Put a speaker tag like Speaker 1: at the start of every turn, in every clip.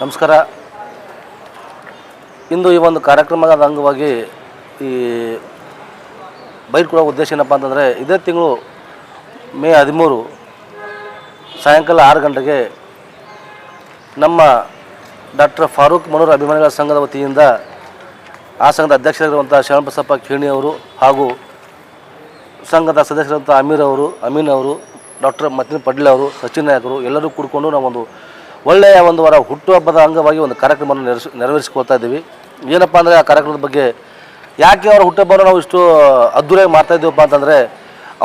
Speaker 1: ನಮಸ್ಕಾರ. ಇಂದು ಈ ಒಂದು ಕಾರ್ಯಕ್ರಮದ ಅಂಗವಾಗಿ ಈ ಬೈಕ್ ಕೊಡೋ ಉದ್ದೇಶ ಏನಪ್ಪ ಅಂತಂದರೆ ಇದೇ ತಿಂಗಳು ಮೇ ಹದಿಮೂರು ಸಾಯಂಕಾಲ ಆರು ಗಂಟೆಗೆ ನಮ್ಮ ಡಾಕ್ಟರ್ ಫಾರೂಕ್ ಮನೋರ್ ಅಭಿಮಾನಿಗಳ ಸಂಘದ ವತಿಯಿಂದ ಆ ಸಂಘದ ಅಧ್ಯಕ್ಷರಾಗಿರುವಂಥ ಶರಣಬಸಪ್ಪ ಖೇಣಿ ಅವರು ಹಾಗೂ ಸಂಘದ ಸದಸ್ಯರಾದಂಥ ಅಮೀರ್ ಅವರು, ಅಮೀನ್ ಅವರು, ಡಾಕ್ಟರ್ ಮತಿನ್ ಪಡ್ಲೆ ಅವರು, ಸಚಿನ್ ನಾಯಕರು ಎಲ್ಲರೂ ಕೂಡಿಕೊಂಡು ನಾವೊಂದು ಒಳ್ಳೆಯ ಒಂದು ವಾರ ಹುಟ್ಟುಹಬ್ಬದ ಅಂಗವಾಗಿ ಒಂದು ಕಾರ್ಯಕ್ರಮವನ್ನು ನೆರವೇರಿಸಿ ನೆರವೇರಿಸಿಕೊಳ್ತಾ ಇದ್ದೀವಿ. ಏನಪ್ಪ ಅಂದರೆ ಆ ಕಾರ್ಯಕ್ರಮದ ಬಗ್ಗೆ ಯಾಕೆ ಅವರ ಹುಟ್ಟುಹಬ್ಬವನ್ನು ನಾವು ಇಷ್ಟು ಅದ್ದೂರಿಯಾಗಿ ಮಾಡ್ತಾ ಇದ್ದೀವಪ್ಪ ಅಂತಂದರೆ,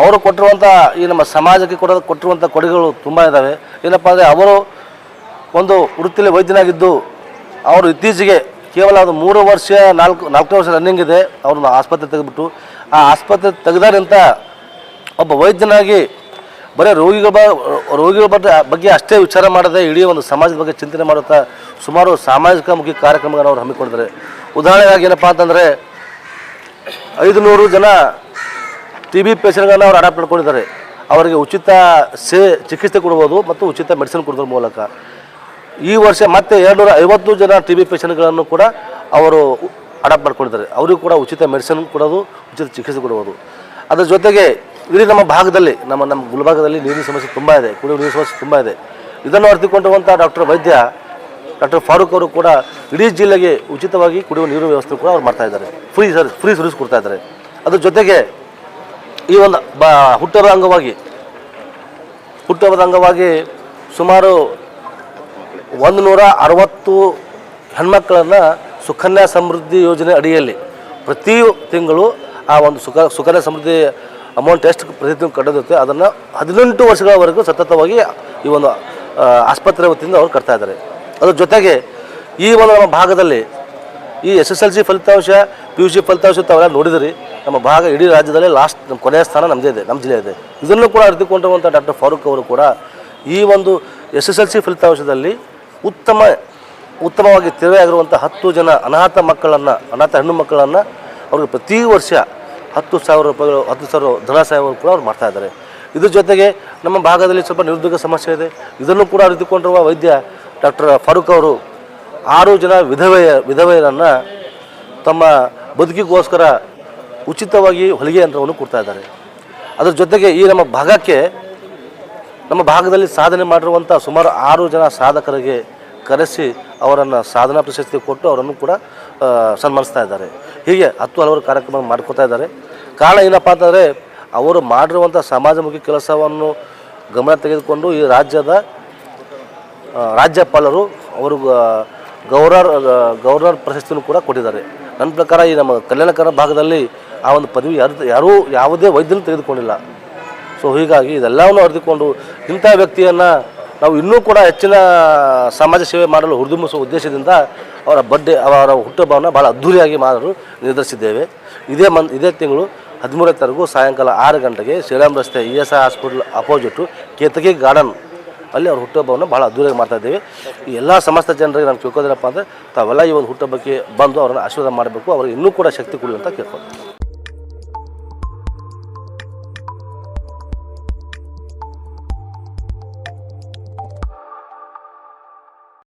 Speaker 1: ಅವರು ಕೊಟ್ಟಿರುವಂಥ ಈ ನಮ್ಮ ಸಮಾಜಕ್ಕೆ ಕೊಡೋ ಕೊಟ್ಟಿರುವಂಥ ಕೊಡುಗೆಗಳು ತುಂಬ ಇದ್ದಾವೆ ಏನಪ್ಪ ಅಂದರೆ ಅವರು ಒಂದು ವೃತ್ತಿಲಿ ವೈದ್ಯನಾಗಿದ್ದು, ಅವರು ಇತ್ತೀಚೆಗೆ ಕೇವಲ ಒಂದು ಮೂರು ವರ್ಷ, ನಾಲ್ಕು ನಾಲ್ಕು ವರ್ಷ ರನ್ನಿಂಗ್ ಇದೆ, ಅವ್ರನ್ನ ಆಸ್ಪತ್ರೆ ತೆಗೆದುಬಿಟ್ಟು, ಆ ಆಸ್ಪತ್ರೆ ತೆಗೆದಾರಿಂತ ಒಬ್ಬ ವೈದ್ಯನಾಗಿ ಬರೀ ರೋಗಿಗಳ ರೋಗಿಗಳ ಬಗ್ಗೆ ಬಗ್ಗೆ ಅಷ್ಟೇ ವಿಚಾರ ಮಾಡದೆ ಇಡೀ ಒಂದು ಸಮಾಜದ ಬಗ್ಗೆ ಚಿಂತನೆ ಮಾಡುತ್ತಾ ಸುಮಾರು ಸಾಮಾಜಿಕ ಮುಖ್ಯ ಕಾರ್ಯಕ್ರಮಗಳನ್ನು ಅವರು ಹಮ್ಮಿಕೊಂಡಿದ್ದಾರೆ. ಉದಾಹರಣೆಗಾಗಿ ಏನಪ್ಪ ಅಂತಂದರೆ ಐದು ನೂರು ಜನ ಟಿ ಬಿ ಪೇಷಂಟ್ಗಳನ್ನ ಅವ್ರು ಅಡಾಪ್ಟ್ ಮಾಡ್ಕೊಂಡಿದ್ದಾರೆ. ಅವರಿಗೆ ಉಚಿತ ಸೇ, ಚಿಕಿತ್ಸೆ ಕೊಡ್ಬೋದು ಮತ್ತು ಉಚಿತ ಮೆಡಿಸಿನ್ ಕೊಡೋದ್ರ ಮೂಲಕ. ಈ ವರ್ಷ ಮತ್ತೆ ಎರಡುನೂರ ಐವತ್ತು ಜನ ಟಿ ಬಿ ಪೇಷಂಟ್ಗಳನ್ನು ಕೂಡ ಅವರು ಅಡಾಪ್ಟ್ ಮಾಡ್ಕೊಂಡಿದ್ದಾರೆ. ಅವರಿಗೂ ಕೂಡ ಉಚಿತ ಮೆಡಿಸಿನ್ ಕೊಡೋದು, ಉಚಿತ ಚಿಕಿತ್ಸೆ ಕೊಡ್ಬೋದು. ಅದರ ಜೊತೆಗೆ ಇಡೀ ನಮ್ಮ ಭಾಗದಲ್ಲಿ, ನಮ್ಮ ನಮ್ಮ ಗುಲ್ಬಾಗದಲ್ಲಿ ನೀರಿನ ಸಮಸ್ಯೆ ತುಂಬ ಇದೆ, ಕುಡಿಯುವ ನೀರಿನ ಸಮಸ್ಯೆ ತುಂಬ ಇದೆ. ಇದನ್ನು ಅರ್ಥಿಕೊಂಡಿರುವಂಥ ಡಾಕ್ಟರ್ ವೈದ್ಯ, ಡಾಕ್ಟರ್ ಫಾರೂಕ್ ಅವರು ಕೂಡ ಇಡೀ ಜಿಲ್ಲೆಗೆ ಉಚಿತವಾಗಿ ಕುಡಿಯುವ ನೀರಿನ ವ್ಯವಸ್ಥೆ ಕೂಡ ಅವ್ರು ಮಾಡ್ತಾ ಇದ್ದಾರೆ. ಫ್ರೀ ಸರ್ ಫ್ರೀ ಸರ್ವಿಸ್ ಕೊಡ್ತಾ ಇದ್ದಾರೆ. ಅದ್ರ ಜೊತೆಗೆ ಈ ಒಂದು ಬ, ಹುಟ್ಟುಹಬ್ಬದ ಅಂಗವಾಗಿ ಹುಟ್ಟುಹಬ್ಬದ ಅಂಗವಾಗಿ ಸುಮಾರು ಒಂದು ನೂರ ಅರವತ್ತು ಹೆಣ್ಮಕ್ಕಳನ್ನು ಸುಕನ್ಯಾ ಸಮೃದ್ಧಿ ಯೋಜನೆ ಅಡಿಯಲ್ಲಿ ಪ್ರತಿ ತಿಂಗಳು ಆ ಒಂದು ಸುಖ ಸುಕನ್ಯಾ ಸಮೃದ್ಧಿ ಅಮೌಂಟ್ ಎಷ್ಟು ಪ್ರತಿದಿನ ಕಟ್ಟೋದಿರುತ್ತೆ, ಅದನ್ನು ಹದಿನೆಂಟು ವರ್ಷಗಳವರೆಗೂ ಸತತವಾಗಿ ಈ ಒಂದು ಆಸ್ಪತ್ರೆ ವತಿಯಿಂದ ಅವ್ರು ಕಟ್ತಾ ಇದ್ದಾರೆ. ಅದ್ರ ಜೊತೆಗೆ ಈ ಒಂದು ನಮ್ಮ ಭಾಗದಲ್ಲಿ ಈ ಎಸ್ ಎಸ್ ಎಲ್ ಸಿ ಫಲಿತಾಂಶ, ಪಿ ಯು ಸಿ ಫಲಿತಾಂಶ ತಾವೆಲ್ಲ ನೋಡಿದಿರಿ. ನಮ್ಮ ಭಾಗ ಇಡೀ ರಾಜ್ಯದಲ್ಲಿ ಲಾಸ್ಟ್ ನಮ್ಮ ಕೊನೆಯ ಸ್ಥಾನ ನಮ್ಮದೇ ಇದೆ, ನಮ್ಮ ಜಿಲ್ಲೆ ಇದೆ. ಇದನ್ನು ಕೂಡ ಅರಿತುಕೊಂಡಿರುವಂಥ ಡಾಕ್ಟರ್ ಫಾರೂಕ್ ಅವರು ಕೂಡ ಈ ಒಂದು ಎಸ್ ಎಸ್ ಎಲ್ ಸಿ ಫಲಿತಾಂಶದಲ್ಲಿ ಉತ್ತಮ, ಉತ್ತಮವಾಗಿ ತೆರವೆಯಾಗಿರುವಂಥ ಹತ್ತು ಜನ ಅನಾಥ ಮಕ್ಕಳನ್ನು, ಅನಾಥ ಹೆಣ್ಣು ಮಕ್ಕಳನ್ನು ಅವ್ರಿಗೆ ಪ್ರತಿ ವರ್ಷ ಹತ್ತು ಸಾವಿರ ರೂಪಾಯಿಗಳು, ಹತ್ತು ಸಾವಿರ ಧನ ಸಹಾಯವನ್ನು ಕೂಡ ಅವ್ರು ಮಾಡ್ತಾ ಇದ್ದಾರೆ. ಇದ್ರ ಜೊತೆಗೆ ನಮ್ಮ ಭಾಗದಲ್ಲಿ ಸ್ವಲ್ಪ ನಿರುದ್ಯೋಗ ಸಮಸ್ಯೆ ಇದೆ. ಇದನ್ನು ಕೂಡ ಅರಿತುಕೊಂಡಿರುವ ವೈದ್ಯ ಡಾಕ್ಟರ್ ಫಾರೂಕ್ ಅವರು ಆರು ಜನ ವಿಧವೆಯ, ವಿಧವೆಯರನ್ನು ತಮ್ಮ ಬದುಕಿಗೋಸ್ಕರ ಉಚಿತವಾಗಿ ಹೊಲಿಗೆ ಯಂತ್ರವನ್ನು ಕೊಡ್ತಾ ಇದ್ದಾರೆ. ಅದರ ಜೊತೆಗೆ ಈ ನಮ್ಮ ಭಾಗಕ್ಕೆ, ನಮ್ಮ ಭಾಗದಲ್ಲಿ ಸಾಧನೆ ಮಾಡಿರುವಂಥ ಸುಮಾರು ಆರು ಜನ ಸಾಧಕರಿಗೆ ಕರೆಸಿ ಅವರನ್ನು ಸಾಧನಾ ಪ್ರಶಸ್ತಿ ಕೊಟ್ಟು ಅವರನ್ನು ಕೂಡ ಸನ್ಮಾನಿಸ್ತಾ ಇದ್ದಾರೆ. ಹೀಗೆ ಹತ್ತು ಹಲವಾರು ಕಾರ್ಯಕ್ರಮ ಮಾಡ್ಕೋತಾ ಇದ್ದಾರೆ. ಕಾರಣ ಏನಪ್ಪ ಅಂತಂದರೆ, ಅವರು ಮಾಡಿರುವಂಥ ಸಮಾಜಮುಖಿ ಕೆಲಸವನ್ನು ಗಮನ ತೆಗೆದುಕೊಂಡು ಈ ರಾಜ್ಯದ ರಾಜ್ಯಪಾಲರು ಅವರು ಗೌರ್ನರ್ ಗೌರ್ನರ್ ಪ್ರಶಸ್ತಿಯನ್ನು ಕೂಡ ಕೊಟ್ಟಿದ್ದಾರೆ. ನನ್ನ ಪ್ರಕಾರ ಈ ನಮ್ಮ ಕಲ್ಯಾಣಕರ ಭಾಗದಲ್ಲಿ ಆ ಒಂದು ಪದವಿ ಯಾರು, ಯಾರೂ ಯಾವುದೇ ವೈದ್ಯರು ತೆಗೆದುಕೊಂಡಿಲ್ಲ. ಸೊ ಹೀಗಾಗಿ ಇದೆಲ್ಲವನ್ನು ಅರಿತುಕೊಂಡು ಇಂಥ ವ್ಯಕ್ತಿಯನ್ನು ನಾವು ಇನ್ನೂ ಕೂಡ ಹೆಚ್ಚಿನ ಸಮಾಜ ಸೇವೆ ಮಾಡಲು ಹುರಿದುಂಬಿಸುವ ಉದ್ದೇಶದಿಂದ ಅವರ ಬಡ್ಡೆ ಅವರ ಹುಟ್ಟುಹಬ್ಬವನ್ನು ಭಾಳ ಅದ್ಧೂರಿಯಾಗಿ ಮಾಡಲು ನಿರ್ಧರಿಸಿದ್ದೇವೆ. ಇದೇ ಮನ್ ಇದೇ ತಿಂಗಳು ಹದಿಮೂರನೇ ತಾರೀಕು ಸಾಯಂಕಾಲ ಆರು ಗಂಟೆಗೆ ಶ್ರೀರಾಮ್ ರಸ್ತೆ E S I hospital opposite Ketaki garden ಅಲ್ಲಿ ಅವ್ರ ಹುಟ್ಟುಹಬ್ಬವನ್ನು ಭಾಳ ಅದ್ದೂರಿಯಾಗಿ ಮಾಡ್ತಾ ಇದ್ದೇವೆ. ಈ ಎಲ್ಲ ಸಮಸ್ತ ಜನರಿಗೆ ನಾನು ಕೇಳ್ಕೋದೇನಪ್ಪ ಅಂದರೆ ತಾವೆಲ್ಲ ಈ ಒಂದು ಹುಟ್ಟುಹಬ್ಬಕ್ಕೆ ಬಂದು ಅವರನ್ನು ಆಶೀರ್ವಾದ ಮಾಡಬೇಕು. ಅವ್ರಿಗೆ ಇನ್ನೂ ಕೂಡ ಶಕ್ತಿ ಕೊಡಿ ಅಂತ ಕೇಳ್ಕೊಳ್ತೀನಿ.